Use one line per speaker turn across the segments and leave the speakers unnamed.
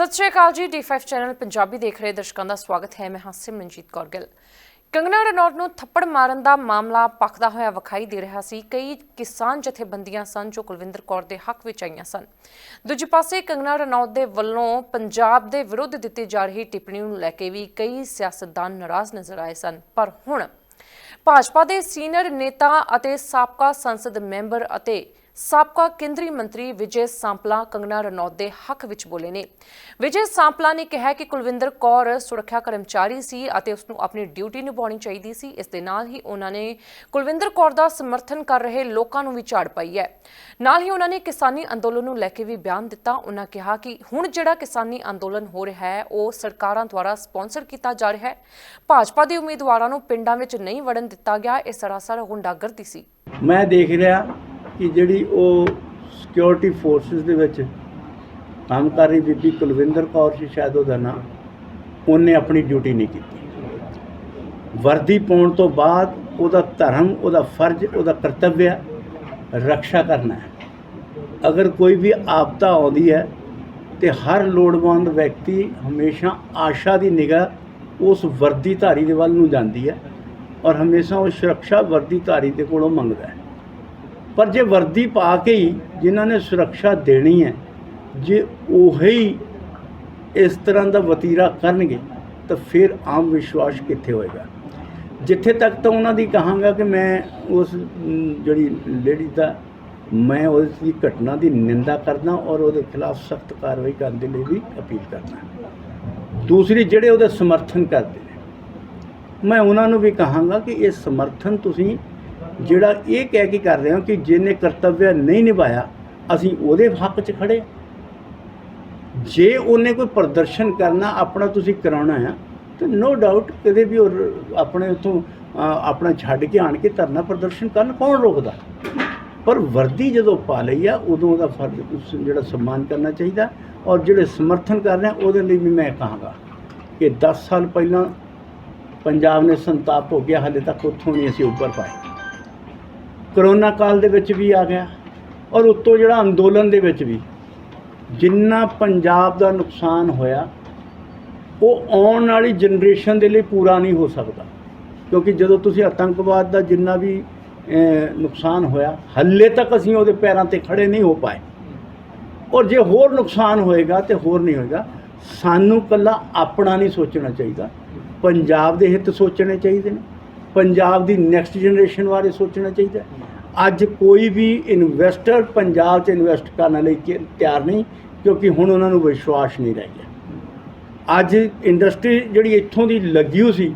ਸਤਿ ਸ਼੍ਰੀ ਅਕਾਲ ਜੀ D5 channel Punjabi ਦੇਖ ਰਹੇ ਦਰਸ਼ਕਾਂ ਦਾ ਸਵਾਗਤ ਹੈ। ਮੈਂ ਹਾਂ ਸਿਮਰਨਜੀਤ ਕੌਰ ਗਿੱਲ। ਕੰਗਨਾ ਰਣੌਤ ਨੂੰ ਥੱਪੜ ਮਾਰਨ ਦਾ ਮਾਮਲਾ ਪੱਕਦਾ ਹੋਇਆ ਵਿਖਾਈ ਦੇ ਰਿਹਾ ਸੀ। ਕਈ ਕਿਸਾਨ ਜਥੇਬੰਦੀਆਂ ਸਨ ਜੋ ਕੁਲਵਿੰਦਰ ਕੌਰ ਦੇ ਹੱਕ ਵਿੱਚ ਆਈਆਂ ਸਨ। ਦੂਜੇ ਪਾਸੇ ਕੰਗਨਾ ਰਣੌਤ ਦੇ ਵੱਲੋਂ ਪੰਜਾਬ ਦੇ ਵਿਰੁੱਧ ਦਿੱਤੀ ਜਾ ਰਹੀ ਟਿੱਪਣੀ ਨੂੰ ਲੈ ਕੇ ਵੀ ਕਈ ਸਿਆਸਤਦਾਨ ਨਾਰਾਜ਼ ਨਜ਼ਰ ਆਏ ਸਨ। ਪਰ ਹੁਣ ਭਾਜਪਾ ਦੇ ਸੀਨੀਅਰ ਨੇਤਾ ਅਤੇ ਸਾਬਕਾ ਸੰਸਦ ਮੈਂਬਰ ਅਤੇ ਸਾਬਕਾ ਕੇਂਦਰੀ ਮੰਤਰੀ ਵਿਜੇ ਸਾਂਪਲਾ, ਕੰਗਣਾ ਰਣੌਤ ਦੇ ਹੱਕ ਵਿੱਚ ਬੋਲੇ ਨੇ। ਵਿਜੇ ਸਾਂਪਲਾ ਨੇ ਕਿਹਾ ਕਿ ਕੁਲਵਿੰਦਰ ਕੌਰ ਸੁਰੱਖਿਆ ਕਰਮਚਾਰੀ ਸੀ ਅਤੇ ਉਸ ਨੂੰ ਆਪਣੀ ਡਿਊਟੀ ਨਿਭਾਉਣੀ ਚਾਹੀਦੀ ਸੀ। ਇਸ ਦੇ ਨਾਲ ਹੀ ਉਹਨਾਂ ਨੇ ਕੁਲਵਿੰਦਰ ਕੌਰ ਦਾ ਸਮਰਥਨ ਕਰ ਰਹੇ ਲੋਕਾਂ ਨੂੰ ਵੀ ਝਾੜ ਪਾਈ ਹੈ। ਨਾਲ ਹੀ ਉਹਨਾਂ ਨੇ ਕਿਸਾਨੀ ਅੰਦੋਲਨ ਨੂੰ ਲੈ ਕੇ ਵੀ ਬਿਆਨ ਦਿੱਤਾ। ਉਹਨਾਂ ਕਿਹਾ ਕਿ ਹੁਣ ਜਿਹੜਾ ਕਿਸਾਨੀ ਅੰਦੋਲਨ ਹੋ ਰਿਹਾ ਹੈ, ਉਹ ਸਰਕਾਰਾਂ ਦੁਆਰਾ ਸਪਾਂਸਰ ਕੀਤਾ ਜਾ ਰਿਹਾ ਹੈ। ਭਾਜਪਾ ਦੇ ਉਮੀਦਵਾਰਾਂ ਨੂੰ ਪਿੰਡਾਂ ਵਿੱਚ ਨਹੀਂ ਵੜਨ ਦਿੱਤਾ ਗਿਆ। ਇਹ ਸਰਾਸਰ ਗੁੰਡਾਗਰਦੀ ਸੀ।
ਮੈਂ ਦੇਖ ਰਿਹਾ ਕਿ ਜਿਹੜੀ ਉਹ ਸਿਕਿਉਰਿਟੀ ਫੋਰਸਸ ਦੇ ਵਿੱਚ ਕੰਮ ਕਰ ਰਹੀ ਬੀਬੀ ਕੁਲਵਿੰਦਰ ਕੌਰ ਸੀ, ਸ਼ਾਇਦ ਉਹਦਾ ਨਾਮ ਉਹਨੇ ਆਪਣੀ ਡਿਊਟੀ ਨਹੀਂ ਕੀਤੀ। ਵਰਦੀ ਪਾਉਣ ਤੋਂ ਬਾਅਦ ਉਹਦਾ ਧਰਮ, ਉਹਦਾ ਫਰਜ਼, ਉਹਦਾ ਕਰਤੱਵ ਰੱਖਿਆ ਕਰਨਾ ਹੈ। ਅਗਰ ਕੋਈ ਵੀ ਆਪਦਾ ਆਉਂਦੀ ਹੈ ਤੇ ਹਰ ਲੋੜਵੰਦ ਵਿਅਕਤੀ ਹਮੇਸ਼ਾ ਆਸ਼ਾ ਦੀ ਨਿਗਾਹ ਉਸ ਵਰਦੀਧਾਰੀ ਦੇ ਵੱਲ ਨੂੰ ਜਾਂਦੀ ਹੈ ਔਰ ਹਮੇਸ਼ਾ ਉਹ ਸੁਰੱਖਿਆ ਵਰਦੀਧਾਰੀ ਦੇ ਕੋਲੋਂ ਮੰਗਦਾ ਹੈ। ਪਰ ਜੇ ਵਰਦੀ ਪਾ ਕੇ ਹੀ ਜਿਨ੍ਹਾਂ ਨੇ ਸੁਰੱਖਿਆ ਦੇਣੀ ਹੈ, ਜੇ ਉਹੀ ਇਸ ਤਰ੍ਹਾਂ ਦਾ ਵਤੀਰਾ ਕਰਨਗੇ, ਤਾਂ ਫਿਰ ਆਮ ਵਿਸ਼ਵਾਸ ਕਿੱਥੇ ਹੋਏਗਾ? ਜਿੱਥੇ ਤੱਕ ਤਾਂ ਉਹਨਾਂ ਦੀ ਕਹਾਂਗਾ ਕਿ ਮੈਂ ਉਸ ਜਿਹੜੀ ਲੇਡੀ ਦਾ, ਮੈਂ ਉਸ ਦੀ ਘਟਨਾ ਦੀ ਨਿੰਦਾ ਕਰਦਾ ਔਰ ਉਹਦੇ ਖਿਲਾਫ ਸਖਤ ਕਾਰਵਾਈ ਕਰਨ ਦੇ ਲਈ ਵੀ ਅਪੀਲ ਕਰਦਾ। ਦੂਸਰੀ, ਜਿਹੜੇ ਉਹਦੇ ਸਮਰਥਨ ਕਰਦੇ ਨੇ, ਮੈਂ ਉਹਨਾਂ ਨੂੰ ਵੀ ਕਹਾਂਗਾ ਕਿ ਇਹ ਸਮਰਥਨ ਤੁਸੀਂ ਜਿਹੜਾ ਇਹ ਕਹਿ ਕੇ ਕਰ ਰਹੇ ਹੋ ਕਿ ਜਿਹਨੇ ਕਰਤੱਵ ਨਹੀਂ ਨਿਭਾਇਆ, ਅਸੀਂ ਉਹਦੇ ਹੱਕ 'ਚ ਖੜੇ ਜੇ ਉਹਨੇ ਕੋਈ ਪ੍ਰਦਰਸ਼ਨ ਕਰਨਾ ਆਪਣਾ ਤੁਸੀਂ ਕਰਾਉਣਾ ਆ ਤਾਂ ਨੋ ਡਾਊਟ ਕਦੇ ਵੀ ਉਹ ਆਪਣੇ ਉਥੋਂ ਆਪਣਾ ਛੱਡ ਕੇ ਆਣ ਕੇ ਧਰਨਾ ਪ੍ਰਦਰਸ਼ਨ ਕਰਨ ਕੌਣ ਰੋਕਦਾ? ਪਰ ਵਰਦੀ ਜਦੋਂ ਪਾ ਲਈ ਆ, ਉਦੋਂ ਉਹਦਾ ਫਰਜ਼ ਉਸ ਜਿਹੜਾ ਸਨਮਾਨ ਕਰਨਾ ਚਾਹੀਦਾ ਔਰ ਜਿਹੜੇ ਸਮਰਥਨ ਕਰ ਰਹੇ ਉਹਦੇ ਲਈ ਵੀ ਮੈਂ ਕਹਾਂਗਾ ਕਿ 10 ਸਾਲ ਪਹਿਲਾਂ ਪੰਜਾਬ ਨੇ ਸੰਤਾਪ ਹੋ ਗਿਆ, ਹਾਲੇ ਤੱਕ ਉੱਥੋਂ ਨਹੀਂ ਅਸੀਂ ਉੱਪਰ ਪਾਏ। ਕਰੋਨਾ ਕਾਲ ਦੇ ਵਿੱਚ ਵੀ ਆ ਗਿਆ ਔਰ ਉੱਤੋਂ ਜਿਹੜਾ ਅੰਦੋਲਨ ਦੇ ਵਿੱਚ ਵੀ ਜਿੰਨਾ ਪੰਜਾਬ ਦਾ ਨੁਕਸਾਨ ਹੋਇਆ, ਉਹ ਆਉਣ ਵਾਲੀ ਜਨਰੇਸ਼ਨ ਦੇ ਲਈ ਪੂਰਾ ਨਹੀਂ ਹੋ ਸਕਦਾ। ਕਿਉਂਕਿ ਜਦੋਂ ਤੁਸੀਂ ਆਤੰਕਵਾਦ ਦਾ ਜਿੰਨਾ ਵੀ ਨੁਕਸਾਨ ਹੋਇਆ, ਹੱਲੇ ਤੱਕ ਅਸੀਂ ਉਹਦੇ ਪੈਰਾਂ ਤੇ ਖੜੇ ਨਹੀਂ ਹੋ ਪਾਏ। ਔਰ ਜੇ ਹੋਰ ਨੁਕਸਾਨ ਹੋਏਗਾ ਤੇ ਹੋਰ ਨਹੀਂ ਹੋਏਗਾ, ਸਾਨੂੰ ਕੱਲਾ ਆਪਣਾ ਨਹੀਂ ਸੋਚਣਾ ਚਾਹੀਦਾ। ਪੰਜਾਬ ਦੇ ਹਿੱਤ ਸੋਚਣੇ ਚਾਹੀਦੇ ਨੇ। ਪੰਜਾਬ ਦੀ ਨੈਕਸਟ ਜਨਰੇਸ਼ਨ ਬਾਰੇ ਸੋਚਣਾ ਚਾਹੀਦਾ ਅੱਜ ਕੋਈ ਵੀ ਇਨਵੈਸਟਰ ਪੰਜਾਬ 'ਚ ਇਨਵੈਸਟ ਕਰਨ ਲਈ ਕਿ- ਤਿਆਰ ਨਹੀਂ, ਕਿਉਂਕਿ ਹੁਣ ਉਹਨਾਂ ਨੂੰ ਵਿਸ਼ਵਾਸ ਨਹੀਂ ਰਹਿ ਗਿਆ। ਅੱਜ ਇੰਡਸਟਰੀ ਜਿਹੜੀ ਇੱਥੋਂ ਦੀ ਲੱਗੀ ਹੋਈ ਸੀ,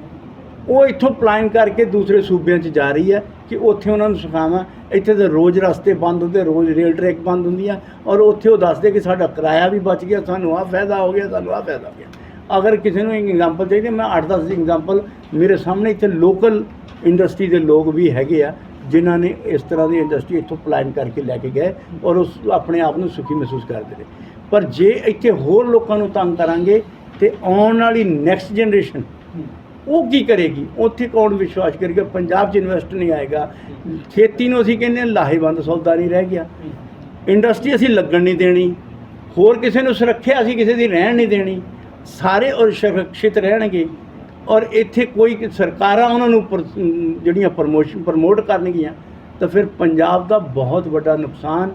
ਉਹ ਇੱਥੋਂ ਪਲਾਨ ਕਰਕੇ ਦੂਸਰੇ ਸੂਬਿਆਂ 'ਚ ਜਾ ਰਹੀ ਹੈ ਕਿ ਉੱਥੇ ਉਹਨਾਂ ਨੂੰ ਸਿਖਾਵਾਂ। ਇੱਥੇ ਤਾਂ ਰੋਜ਼ ਰਸਤੇ ਬੰਦ ਹੁੰਦੇ, ਰੋਜ਼ ਰੇਲ ਟਰੈਕ ਬੰਦ ਹੁੰਦੀਆਂ ਔਰ ਉੱਥੇ ਉਹ ਦੱਸਦੇ ਕਿ ਸਾਡਾ ਕਿਰਾਇਆ ਵੀ ਬਚ ਗਿਆ, ਸਾਨੂੰ ਆਹ ਫਾਇਦਾ ਹੋ ਗਿਆ, ਸਾਨੂੰ ਆਹ ਫਾਇਦਾ ਹੋ ਗਿਆ। ਅਗਰ ਕਿਸੇ ਨੂੰ ਇੱਕ ਐਗਜ਼ਾਮਪਲ ਚਾਹੀਦੀ ਮੈਂ 8-10 ਐਗਜ਼ਾਮਪਲ ਮੇਰੇ ਸਾਹਮਣੇ ਇੱਥੇ ਲੋਕਲ ਇੰਡਸਟਰੀ ਦੇ ਲੋਕ ਵੀ ਹੈਗੇ ਆ ਜਿਨ੍ਹਾਂ ਨੇ ਇਸ ਤਰ੍ਹਾਂ ਦੀ ਇੰਡਸਟਰੀ ਇੱਥੋਂ ਪਲਾਨ ਕਰਕੇ ਲੈ ਕੇ ਗਏ ਔਰ ਉਸ ਆਪਣੇ ਆਪ ਨੂੰ ਸੁਖੀ ਮਹਿਸੂਸ ਕਰਦੇ ਨੇ। ਪਰ ਜੇ ਇੱਥੇ ਹੋਰ ਲੋਕਾਂ ਨੂੰ ਤੰਗ ਕਰਾਂਗੇ ਤੇ ਆਉਣ ਵਾਲੀ ਨੈਕਸਟ ਜਨਰੇਸ਼ਨ ਉਹ ਕੀ ਕਰੇਗੀ? ਉੱਥੇ ਕੌਣ ਵਿਸ਼ਵਾਸ ਕਰੇਗਾ? ਪੰਜਾਬ 'ਚ ਇਨਵੈਸਟ ਨਹੀਂ ਆਏਗਾ। ਖੇਤੀ ਨੂੰ ਅਸੀਂ ਕਹਿੰਦੇ ਲਾਹੇਵੰਦ ਸੌਦਾ ਨਹੀਂ ਰਹਿ ਗਿਆ। ਇੰਡਸਟਰੀ ਅਸੀਂ ਲੱਗਣ ਨਹੀਂ ਦੇਣੀ। ਹੋਰ ਕਿਸੇ ਨੂੰ ਸੁਰੱਖਿਆ ਅਸੀਂ ਕਿਸੇ ਦੀ ਰਹਿਣ ਨਹੀਂ ਦੇਣੀ। ਸਾਰੇ ਔਰ ਸੁਰੱਖਿਅਤ ਰਹਿਣਗੇ ਔਰ ਇੱਥੇ ਕੋਈ ਸਰਕਾਰਾਂ ਉਹਨਾਂ ਨੂੰ ਪਰ- ਜਿਹੜੀਆਂ ਪ੍ਰਮੋਸ਼ਨ, ਪ੍ਰਮੋਟ ਕਰਨਗੀਆਂ, ਤਾਂ ਫਿਰ ਪੰਜਾਬ ਦਾ ਬਹੁਤ ਵੱਡਾ ਨੁਕਸਾਨ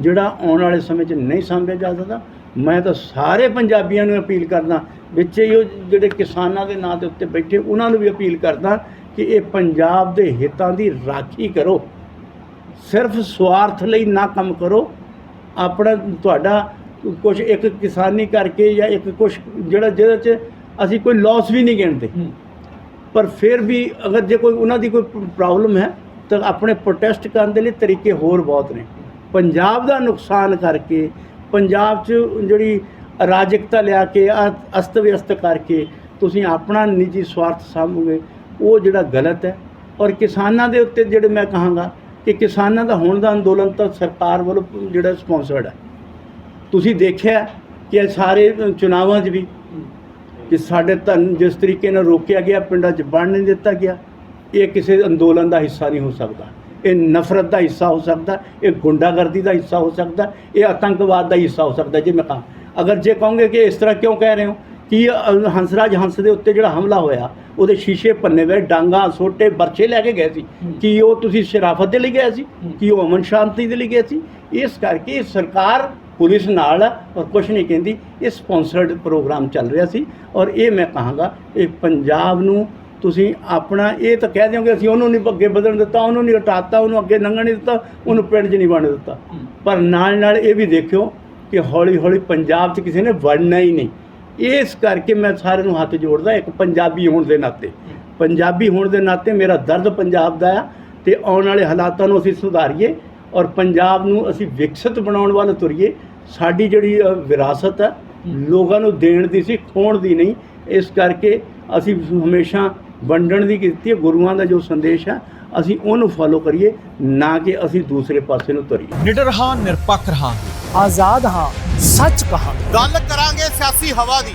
ਜਿਹੜਾ ਆਉਣ ਵਾਲੇ ਸਮੇਂ 'ਚ ਨਹੀਂ ਸਾਂਭਿਆ ਜਾ ਸਕਦਾ। ਮੈਂ ਤਾਂ ਸਾਰੇ ਪੰਜਾਬੀਆਂ ਨੂੰ ਅਪੀਲ ਕਰਦਾ, ਵਿੱਚ ਹੀ ਉਹ ਜਿਹੜੇ ਕਿਸਾਨਾਂ ਦੇ ਨਾਂ ਦੇ ਉੱਤੇ ਬੈਠੇ, ਉਹਨਾਂ ਨੂੰ ਵੀ ਅਪੀਲ ਕਰਦਾ ਕਿ ਇਹ ਪੰਜਾਬ ਦੇ ਹਿੱਤਾਂ ਦੀ ਰਾਖੀ ਕਰੋ। ਸਿਰਫ ਸਵਾਰਥ ਲਈ ਨਾ ਕੰਮ ਕਰੋ। ਆਪਣਾ ਤੁਹਾਡਾ ਕੁਝ ਇੱਕ ਕਿਸਾਨੀ ਕਰਕੇ ਜਾਂ ਇੱਕ ਕੁਝ ਜਿਹੜਾ ਜਿਹਦੇ 'ਚ ਅਸੀਂ ਕੋਈ ਲਾਸ ਵੀ ਨਹੀਂ ਗਿਣਦੇ। ਪਰ ਫਿਰ ਵੀ ਅਗਰ ਜੇ ਕੋਈ ਉਹਨਾਂ ਦੀ ਕੋਈ ਪ੍ਰੋਬਲਮ ਹੈ ਤਾਂ ਆਪਣੇ ਪ੍ਰੋਟੈਸਟ ਕਰਨ ਦੇ ਲਈ ਤਰੀਕੇ ਹੋਰ ਬਹੁਤ ਨੇ। ਪੰਜਾਬ ਦਾ ਨੁਕਸਾਨ ਕਰਕੇ ਪੰਜਾਬ 'ਚ ਜਿਹੜੀ ਅਰਾਜਕਤਾ ਲਿਆ ਕੇ ਅਸਤ ਵਿਅਸਤ ਕਰਕੇ ਤੁਸੀਂ ਆਪਣਾ ਨਿੱਜੀ ਸਵਾਰਥ ਸਾਂਭੋਗੇ ਉਹ ਜਿਹੜਾ ਗਲਤ ਹੈ। ਔਰ ਕਿਸਾਨਾਂ ਦੇ ਉੱਤੇ ਜਿਹੜੇ ਮੈਂ ਕਹਾਂਗਾ ਕਿ ਕਿਸਾਨਾਂ ਦਾ ਹੁਣ ਦਾ ਅੰਦੋਲਨ ਤਾਂ ਸਰਕਾਰ ਵੱਲੋਂ ਜਿਹੜਾ ਸਪਾਂਸਰਡ ਹੈ। ਤੁਸੀਂ ਦੇਖਿਆ ਕਿ ਸਾਰੇ ਚੁਣਾਵਾਂ 'ਚ ਵੀ ਕਿ ਸਾਡੇ ਧਨ ਜਿਸ ਤਰੀਕੇ ਨਾਲ ਰੋਕਿਆ ਗਿਆ ਪਿੰਡਾਂ 'ਚ ਵੰਡ ਨਹੀਂ ਦਿੱਤਾ ਗਿਆ ਇਹ ਕਿਸੇ ਅੰਦੋਲਨ ਦਾ ਹਿੱਸਾ ਨਹੀਂ ਹੋ ਸਕਦਾ। ਇਹ ਨਫ਼ਰਤ ਦਾ ਹਿੱਸਾ ਹੋ ਸਕਦਾ ਇਹ ਗੁੰਡਾਗਰਦੀ ਦਾ ਹਿੱਸਾ ਹੋ ਸਕਦਾ ਇਹ ਆਤੰਕਵਾਦ ਦਾ ਹਿੱਸਾ ਹੋ ਸਕਦਾ ਜੇ ਮੈਂ ਕਹਾਂ। ਅਗਰ ਜੇ ਕਹੋਗੇ ਕਿ ਇਸ ਤਰ੍ਹਾਂ ਕਿਉਂ ਕਹਿ ਰਹੇ ਹੋ ਕਿ ਹੰਸਰਾਜ ਹੰਸ ਦੇ ਉੱਤੇ ਜਿਹੜਾ ਹਮਲਾ ਹੋਇਆ ਉਹਦੇ ਸ਼ੀਸ਼ੇ ਭੰਨੇ ਹੋਏ ਡਾਂਗਾ ਸੋਟੇ ਬਰਛੇ ਲੈ ਕੇ ਗਏ ਸੀ। ਕੀ ਉਹ ਤੁਸੀਂ ਸ਼ਰਾਫਤ ਦੇ ਲਈ ਗਏ ਸੀ? ਕੀ ਉਹ ਅਮਨ ਸ਼ਾਂਤੀ ਦੇ ਲਈ ਗਏ ਸੀ? ਇਸ ਕਰਕੇ ਸਰਕਾਰ ਪੁਲਿਸ ਨਾਲ ਹੈ ਔਰ ਕੁਝ ਨਹੀਂ ਕਹਿੰਦੀ। ਇਹ ਸਪਾਂਸਰਡ ਪ੍ਰੋਗਰਾਮ ਚੱਲ ਰਿਹਾ ਸੀ ਔਰ ਇਹ ਮੈਂ ਕਹਾਂਗਾ ਇਹ ਪੰਜਾਬ ਨੂੰ ਤੁਸੀਂ ਆਪਣਾ ਇਹ ਤਾਂ ਕਹਿ ਦਿਓਗੇ ਅਸੀਂ ਉਹਨੂੰ ਨਹੀਂ ਅੱਗੇ ਵਧਣ ਦਿੱਤਾ ਉਹਨੂੰ ਨਹੀਂ ਹਟਾਤਾ ਉਹਨੂੰ ਅੱਗੇ ਲੰਘਣ ਨਹੀਂ ਦਿੱਤਾ ਉਹਨੂੰ ਪਿੰਡ 'ਚ ਨਹੀਂ ਬਣ ਦਿੱਤਾ। ਪਰ ਨਾਲ ਨਾਲ ਇਹ ਵੀ ਦੇਖਿਓ ਕਿ ਹੌਲੀ ਹੌਲੀ ਪੰਜਾਬ 'ਚ ਕਿਸੇ ਨੇ ਵੜਨਾ ਹੀ ਨਹੀਂ। ਇਸ ਕਰਕੇ ਮੈਂ ਸਾਰਿਆਂ ਨੂੰ ਹੱਥ ਜੋੜਦਾ ਇੱਕ ਪੰਜਾਬੀ ਹੋਣ ਦੇ ਨਾਤੇ। ਪੰਜਾਬੀ ਹੋਣ ਦੇ ਨਾਤੇ ਮੇਰਾ ਦਰਦ ਪੰਜਾਬ ਦਾ ਆ ਤੇ ਆਉਣ ਵਾਲੇ ਹਾਲਾਤਾਂ ਨੂੰ ਅਸੀਂ ਸੁਧਾਰੀਏ ਔਰ ਪੰਜਾਬ ਨੂੰ ਅਸੀਂ ਵਿਕਸਿਤ ਬਣਾਉਣ ਵੱਲ ਤੁਰੀਏ। ਸਾਡੀ ਜਿਹੜੀ ਵਿਰਾਸਤ ਹੈ ਲੋਕਾਂ ਨੂੰ ਦੇਣ ਦੀ ਸੀ ਖੋਣ ਦੀ ਨਹੀਂ। ਇਸ ਕਰਕੇ ਅਸੀਂ ਹਮੇਸ਼ਾ ਵੰਡਣ ਦੀ ਕੀਤੀ ਹੈ ਗੁਰੂਆਂ ਦਾ ਜੋ ਸੰਦੇਸ਼ ਹੈ ਅਸੀਂ ਉਹਨੂੰ ਫਾਲੋ ਕਰੀਏ ਨਾ ਕਿ ਅਸੀਂ ਦੂਸਰੇ ਪਾਸੇ ਨੂੰ ਤੁਰੀਏ।
ਨਿਡਰ ਹਾਂ ਨਿਰਪੱਖ ਰਹਾਂਗੇ।
ਆਜ਼ਾਦ ਹਾਂ ਸੱਚ ਕਹਾਂਗੇ।
ਗੱਲ ਕਰਾਂਗੇ ਸਿਆਸੀ ਹਵਾ ਦੀ।